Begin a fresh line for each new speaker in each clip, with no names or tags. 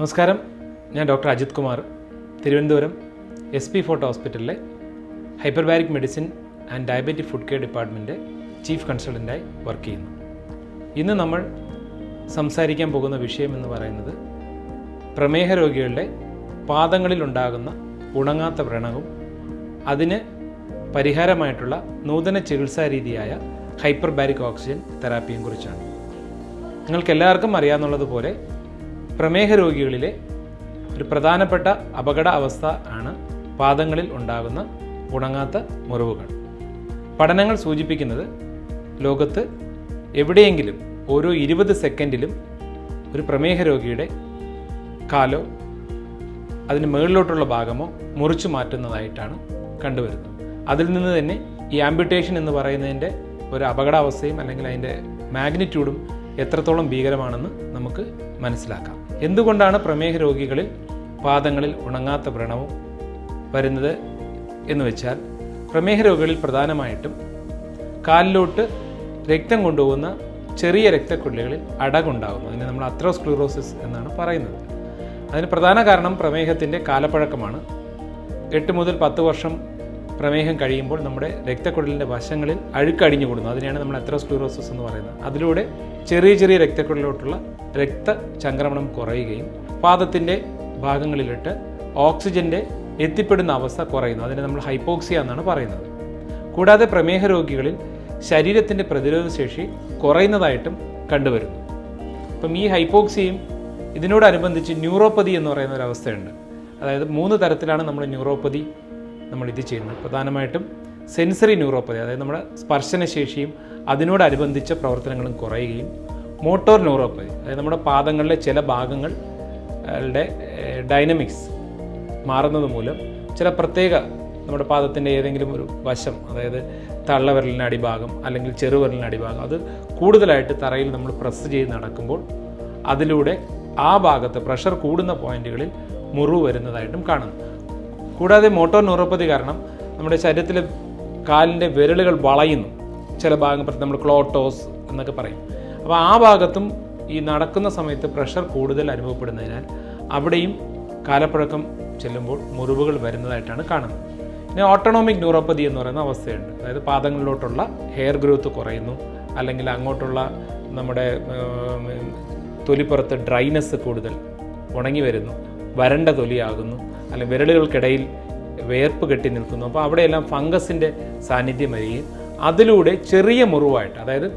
നമസ്കാരം. ഞാൻ doctor Ajith Kumar. Thiruvananthapuram S P Fort ഹോസ്പിറ്റലിലെ hyperbaric medicine and diabetic food care department chief കൺസൾട്ടന്റായി work ചെയ്യുന്നു. ഇന്ന് നമ്മൾ സംസാരിക്കാൻ പോകുന്ന വിഷയം എന്ന് പറയുന്നത് പ്രമേഹ രോഗികളുടെ പാദങ്ങളിൽ ഉണ്ടാകുന്ന ഉണങ്ങാത്ത വ്രണവും അതിന് പരിഹാരമായിട്ടുള്ള നൂതന ചികിത്സാ രീതിയായ ഹൈപ്പർബാരിക് ഓക്സിജൻ തെറാപ്പിയെ കുറിച്ചാണ്. നിങ്ങൾക്ക് എല്ലാവർക്കും അറിയാവുന്നതുപോലെ പ്രമേഹ രോഗികളിലെ ഒരു പ്രധാനപ്പെട്ട അപകട അവസ്ഥ ആണ് പാദങ്ങളിൽ ഉണ്ടാകുന്ന ഉണങ്ങാത്ത മുറിവുകൾ. പഠനങ്ങൾ സൂചിപ്പിക്കുന്നത് ലോകത്ത് എവിടെയെങ്കിലും ഓരോ ഇരുപത് സെക്കൻഡിലും ഒരു പ്രമേഹ രോഗിയുടെ കാലോ അതിന് മുകളിലോട്ടുള്ള ഭാഗമോ മുറിച്ചു മാറ്റുന്നതായിട്ടാണ് കണ്ടുവരുന്നത്. അതിൽ നിന്ന് തന്നെ ഈ ആംബിറ്റേഷൻ എന്ന് പറയുന്നതിന്റെ ഒരു അപകടാവസ്ഥയും അല്ലെങ്കിൽ അതിന്റെ മാഗ്നിറ്റ്യൂഡും എത്രത്തോളം ഭീകരമാണെന്ന് നമുക്ക് മനസ്സിലാക്കാം. എന്തുകൊണ്ടാണ് പ്രമേഹ രോഗികളിൽ പാദങ്ങളിൽ ഉണങ്ങാത്ത വ്രണവും വരുന്നത് എന്ന് വെച്ചാൽ പ്രമേഹ രോഗികളിൽ പ്രധാനമായിട്ടും കാലിലോട്ട് രക്തം കൊണ്ടുപോകുന്ന ചെറിയ രക്തക്കുള്ളികളിൽ അടകുണ്ടാകുന്നു. അതിനെ നമ്മൾ അത്രോസ്ക്ലൂറോസിസ് എന്നാണ് പറയുന്നത്. അതിന് പ്രധാന കാരണം പ്രമേഹത്തിന്റെ കാലപ്പഴക്കമാണ്. എട്ട് മുതൽ പത്ത് വർഷം പ്രമേഹം കഴിയുമ്പോൾ നമ്മുടെ രക്തക്കുഴലിന്റെ വശങ്ങളിൽ അഴുക്കടിഞ്ഞു കൂടുന്നു. അതിനെയാണ് നമ്മൾ അത്രോസ്ക്ലൂറോസിസ് എന്ന് പറയുന്നത്. അതിലൂടെ ചെറിയ ചെറിയ രക്തക്കുഴലിലോട്ടുള്ള രക്തചംക്രമണം കുറയുകയും പാദത്തിന്റെ ഭാഗങ്ങളിലിട്ട് ഓക്സിജന്റെ എത്തിപ്പെടുന്ന അവസ്ഥ കുറയുന്നു. അതിനെ നമ്മൾ ഹൈപ്പോക്സിയ എന്നാണ് പറയുന്നത്. കൂടാതെ പ്രമേഹ രോഗികളിൽ ശരീരത്തിന്റെ പ്രതിരോധശേഷി കുറയുന്നതായിട്ടും കണ്ടുവരുന്നു. അപ്പം ഈ ഹൈപ്പോക്സിയും ഇതിനോടനുബന്ധിച്ച് ന്യൂറോപ്പതി എന്ന് പറയുന്ന ഒരു അവസ്ഥയുണ്ട്. അതായത് മൂന്ന് തരത്തിലാണ് നമ്മൾ ന്യൂറോപ്പതി നമ്മൾ ഇത് ചെയ്യുന്നത്. പ്രധാനമായിട്ടും സെൻസറി ന്യൂറോപ്പതി അതായത് നമ്മുടെ സ്പർശനശേഷിയും അതിനോടനുബന്ധിച്ച പ്രവർത്തനങ്ങളും കുറയുകയും മോട്ടോർ ന്യൂറോപ്പതി അതായത് നമ്മുടെ പാദങ്ങളിലെ ചില ഭാഗങ്ങൾ ളുടെ ഡൈനമിക്സ് മാറുന്നത് മൂലം ചില പ്രത്യേക നമ്മുടെ പാദത്തിന്റെ ഏതെങ്കിലും ഒരു വശം അതായത് തള്ളവിരലിന്റെ അടിഭാഗം അല്ലെങ്കിൽ ചെറുവിരലിന്റെ അടിഭാഗം അത് കൂടുതലായിട്ട് തറയിൽ നമ്മൾ പ്രസ് ചെയ്ത് നടക്കുമ്പോൾ അതിലൂടെ ആ ഭാഗത്ത് പ്രഷർ കൂടുന്ന പോയിന്റുകളിൽ മുറിവ് വരുന്നതായിട്ടും കാണുന്നു. കൂടാതെ മോട്ടോർ ന്യൂറോപ്പതി കാരണം നമ്മുടെ ശരീരത്തിലെ കാലിന്റെ വിരലുകൾ വളയുന്നു. ചില ഭാഗം നമ്മൾ ക്ലോട്ടോസ് എന്നൊക്കെ പറയും. അപ്പോൾ ആ ഭാഗത്തും ഈ നടക്കുന്ന സമയത്ത് പ്രഷർ കൂടുതൽ അനുഭവപ്പെടുന്നതിനാൽ അവിടെയും കാലപ്പഴക്കം ചെല്ലുമ്പോൾ മുറിവുകൾ വരുന്നതായിട്ടാണ് കാണുന്നത്. പിന്നെ ഓട്ടോണോമിക് ന്യൂറോപ്പതി എന്ന് പറയുന്ന അവസ്ഥയുണ്ട്. അതായത് പാദങ്ങളിലോട്ടുള്ള ഹെയർ ഗ്രോത്ത് കുറയുന്നു. അല്ലെങ്കിൽ അങ്ങോട്ടുള്ള നമ്മുടെ തൊലിപ്പുറത്ത് ഡ്രൈനെസ് കൂടുതൽ ഉണങ്ങി വരുന്നു. വരണ്ട തൊലിയാകുന്നു. അല്ലെങ്കിൽ വിരലുകൾക്കിടയിൽ വേർപ്പ് കെട്ടി നിൽക്കുന്നു. അപ്പോൾ അവിടെയെല്ലാം ഫംഗസിന്റെ സാന്നിധ്യം വരികയും അതിലൂടെ ചെറിയ മുറിവായിട്ട് അതായത്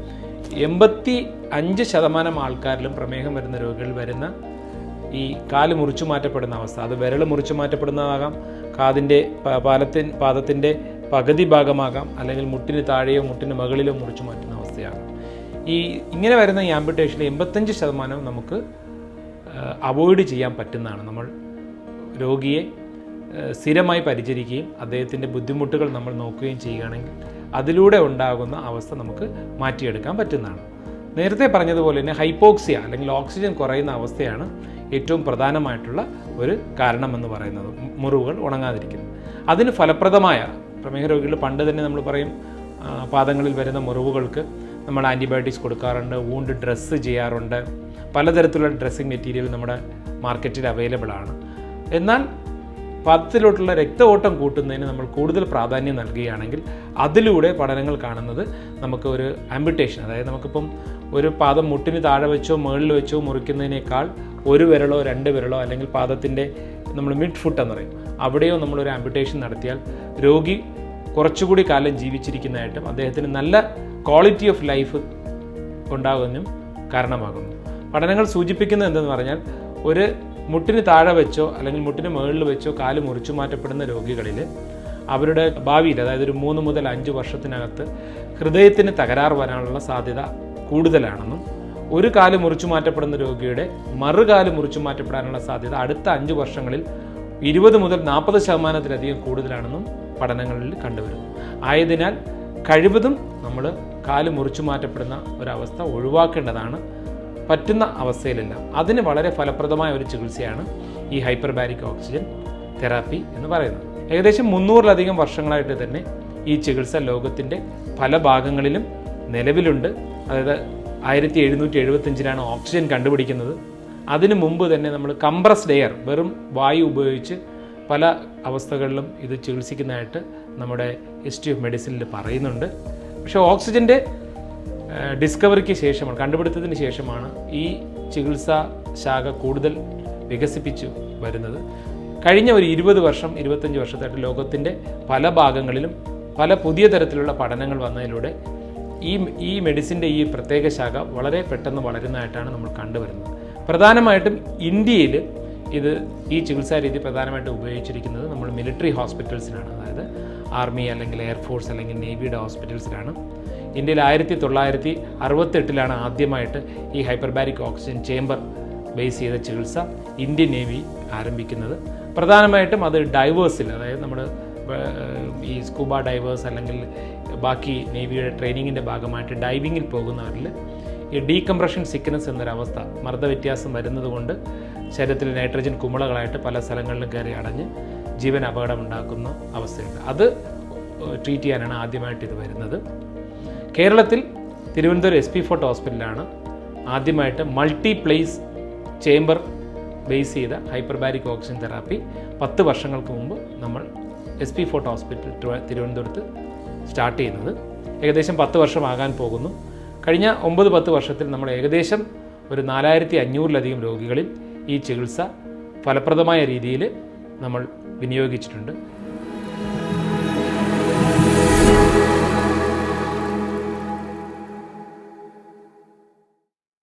എൺപത്തി അഞ്ച് ശതമാനം ആൾക്കാരിലും പ്രമേഹം വരുന്ന രോഗികൾ വരുന്ന ഈ കാൽ മുറിച്ചു മാറ്റപ്പെടുന്ന അവസ്ഥ അത് വിരൽ മുറിച്ചു മാറ്റപ്പെടുന്നതാകാം കാതിന്റെ പാലത്തിൻ പാദത്തിന്റെ പകുതി ഭാഗമാകാം അല്ലെങ്കിൽ മുട്ടിന് താഴെയോ മുട്ടിന് മുകളിലോ മുറിച്ചു മാറ്റുന്ന അവസ്ഥയാകാം ഈ ഇങ്ങനെ വരുന്ന ഈ ആംബിറ്റേഷനിൽ എൺപത്തഞ്ച് ശതമാനം നമുക്ക് അവോയ്ഡ് ചെയ്യാൻ പറ്റുന്നതാണ്. നമ്മൾ രോഗിയെ സ്ഥിരമായി പരിചരിക്കുകയും അദ്ദേഹത്തിന്റെ ബുദ്ധിമുട്ടുകൾ നമ്മൾ നോക്കുകയും ചെയ്യുകയാണെങ്കിൽ അതിലൂടെ ഉണ്ടാകുന്ന അവസ്ഥ നമുക്ക് മാറ്റിയെടുക്കാൻ പറ്റുന്നതാണ്. നേരത്തെ പറഞ്ഞതുപോലെ തന്നെ ഹൈപ്പോക്സിയ അല്ലെങ്കിൽ ഓക്സിജൻ കുറയുന്ന അവസ്ഥയാണ് ഏറ്റവും പ്രധാനമായിട്ടുള്ള ഒരു കാരണമെന്ന് പറയുന്നത്. മുറിവുകൾ ഉണങ്ങാതിരിക്കുന്നത് അതിന് ഫലപ്രദമായ പ്രമേഹ രോഗികൾ പണ്ട് തന്നെ നമ്മൾ പറയും പാദങ്ങളിൽ വരുന്ന മുറിവുകൾക്ക് നമ്മൾ ആന്റിബയോട്ടിക്സ് കൊടുക്കാറുണ്ട് വൂണ്ട് ഡ്രസ്സ് ചെയ്യാറുണ്ട്. പലതരത്തിലുള്ള ഡ്രസ്സിങ് മെറ്റീരിയൽ നമ്മുടെ മാർക്കറ്റിൽ അവൈലബിൾ ആണ് എന്നാൽ പദത്തിലോട്ടുള്ള രക്ത ഓട്ടം കൂട്ടുന്നതിന് നമ്മൾ കൂടുതൽ പ്രാധാന്യം നൽകുകയാണെങ്കിൽ അതിലൂടെ പഠനങ്ങൾ കാണുന്നത് നമുക്ക് ഒരു ആംബിറ്റേഷൻ അതായത് നമുക്കിപ്പം ഒരു പാദം മുട്ടിന് താഴെ വെച്ചോ മുകളിൽ വെച്ചോ മുറിക്കുന്നതിനേക്കാൾ ഒരു വിരളോ രണ്ട് വിരളോ അല്ലെങ്കിൽ പാദത്തിന്റെ നമ്മൾ മിഡ് ഫുട്ട് എന്ന് പറയും. അവിടെയോ നമ്മളൊരു ആംബിറ്റേഷൻ നടത്തിയാൽ രോഗി കുറച്ചുകൂടി കാലം ജീവിച്ചിരിക്കുന്നതായിട്ടും അദ്ദേഹത്തിന് നല്ല ക്വാളിറ്റി ഓഫ് ലൈഫ് ഉണ്ടാകുന്നതിനും കാരണമാകുന്നു. പഠനങ്ങൾ സൂചിപ്പിക്കുന്നത് എന്തെന്ന് പറഞ്ഞാൽ ഒരു മുട്ടിന് താഴെ വെച്ചോ അല്ലെങ്കിൽ മുട്ടിന് മുകളിൽ വെച്ചോ കാൽ മുറിച്ചു മാറ്റപ്പെടുന്ന രോഗികളിൽ അവരുടെ ഭാവിയിൽ അതായത് ഒരു മൂന്ന് മുതൽ അഞ്ച് വർഷത്തിനകത്ത് ഹൃദയത്തിന് തകരാറ് വരാനുള്ള സാധ്യത കൂടുതലാണെന്നും ഒരു കാൽ മുറിച്ചു മാറ്റപ്പെടുന്ന രോഗിയുടെ മറുകാൽ മുറിച്ചു മാറ്റപ്പെടാനുള്ള സാധ്യത അടുത്ത അഞ്ച് വർഷങ്ങളിൽ ഇരുപത് മുതൽ നാൽപ്പത് ശതമാനത്തിലധികം കൂടുതലാണെന്നും പഠനങ്ങളിൽ കണ്ടുവരുന്നു. ആയതിനാൽ കഴിവതും നമ്മൾ കാൽ മുറിച്ചു മാറ്റപ്പെടുന്ന ഒരവസ്ഥ ഒഴിവാക്കേണ്ടതാണ്. പറ്റുന്ന അവസ്ഥയിലല്ല. അതിന് വളരെ ഫലപ്രദമായ ഒരു ചികിത്സയാണ് ഈ ഹൈപ്പർബാരിക് ഓക്സിജൻ തെറാപ്പി എന്ന് പറയുന്നത്. ഏകദേശം മുന്നൂറിലധികം വർഷങ്ങളായിട്ട് തന്നെ ഈ ചികിത്സ ലോകത്തിന്റെ പല ഭാഗങ്ങളിലും നിലവിലുണ്ട്. അതായത് ആയിരത്തി എഴുന്നൂറ്റി എഴുപത്തഞ്ചിലാണ് ഓക്സിജൻ കണ്ടുപിടിക്കുന്നത്. അതിനു മുമ്പ് തന്നെ നമ്മൾ കംപ്രസ്ഡ് എയർ വെറും വായു ഉപയോഗിച്ച് പല അവസ്ഥകളിലും ഇത് ചികിത്സിക്കുന്നതായിട്ട് നമ്മുടെ ഹിസ്റ്ററി ഓഫ് മെഡിസിനിൽ പറയുന്നുണ്ട്. പക്ഷേ ഓക്സിജന്റെ ഡിസ്കവറിക്ക് ശേഷമാണ് കണ്ടുപിടുത്തത്തിന് ശേഷമാണ് ഈ ചികിത്സാ ശാഖ കൂടുതൽ വികസിപ്പിച്ചു വരുന്നത്. കഴിഞ്ഞ ഒരു ഇരുപത് വർഷം ഇരുപത്തഞ്ച് വർഷത്തായിട്ട് ലോകത്തിന്റെ പല ഭാഗങ്ങളിലും പല പുതിയ തരത്തിലുള്ള പഠനങ്ങൾ വന്നതിലൂടെ ഈ ഈ മെഡിസിന്റെ ഈ പ്രത്യേക ശാഖ വളരെ പെട്ടെന്ന് വളരുന്നതായിട്ടാണ് നമ്മൾ കണ്ടുവരുന്നത്. പ്രധാനമായിട്ടും ഇന്ത്യയിൽ ഇത് ഈ ചികിത്സാ രീതി പ്രധാനമായിട്ടും ഉപയോഗിച്ചിരിക്കുന്നത് നമ്മൾ മിലിറ്ററി ഹോസ്പിറ്റൽസിനാണ് അതായത് ആർമി അല്ലെങ്കിൽ എയർഫോഴ്സ് അല്ലെങ്കിൽ നേവിയുടെ ഹോസ്പിറ്റൽസിലാണ്. ഇന്ത്യയിൽ ആയിരത്തി തൊള്ളായിരത്തി അറുപത്തെട്ടിലാണ് ആദ്യമായിട്ട് ഈ ഹൈപ്പർബാരിക് ഓക്സിജൻ ചേംബർ ബേസ് ചെയ്ത ചികിത്സ ഇന്ത്യൻ നേവി ആരംഭിക്കുന്നത്. പ്രധാനമായിട്ടും അത് ഡൈവേഴ്സിൽ അതായത് നമ്മൾ ഈ സ്കൂബ ഡൈവേഴ്സ് അല്ലെങ്കിൽ ബാക്കി നേവിയുടെ ട്രെയിനിങ്ങിന്റെ ഭാഗമായിട്ട് ഡൈവിങ്ങിൽ പോകുന്നവരിൽ ഈ ഡീകംപ്രഷൻ സിക്നസ് എന്നൊരവസ്ഥ മർദ്ദവ്യത്യാസം വരുന്നത് കൊണ്ട് ശരീരത്തിൽ നൈട്രജൻ കുമിളകളായിട്ട് പല സ്ഥലങ്ങളിലും കയറി അടഞ്ഞ് ജീവൻ അപകടമുണ്ടാക്കുന്ന അവസ്ഥയുണ്ട്. അത് ട്രീറ്റ് ചെയ്യാനാണ് ആദ്യമായിട്ട് ഇത് വരുന്നത്. കേരളത്തിൽ തിരുവനന്തപുരം എസ് പി ഫോർട്ട് ഹോസ്പിറ്റലാണ് ആദ്യമായിട്ട് മൾട്ടിപ്ലേസ് ചേംബർ ബേസ് ചെയ്ത ഹൈപ്പർബാരിക് ഓക്സിജൻ തെറാപ്പി പത്ത് വർഷങ്ങൾക്ക് മുമ്പ് നമ്മൾ എസ് പി ഫോർട്ട് ഹോസ്പിറ്റൽ തിരുവനന്തപുരത്ത് സ്റ്റാർട്ട് ചെയ്യുന്നത്. ഏകദേശം പത്ത് വർഷമാകാൻ പോകുന്നു. കഴിഞ്ഞ ഒമ്പത് പത്ത് വർഷത്തിൽ നമ്മൾ ഏകദേശം ഒരു നാലായിരത്തി അഞ്ഞൂറിലധികം രോഗികളിൽ ഈ ചികിത്സ ഫലപ്രദമായ രീതിയിൽ നമ്മൾ വിനിയോഗിച്ചിട്ടുണ്ട്.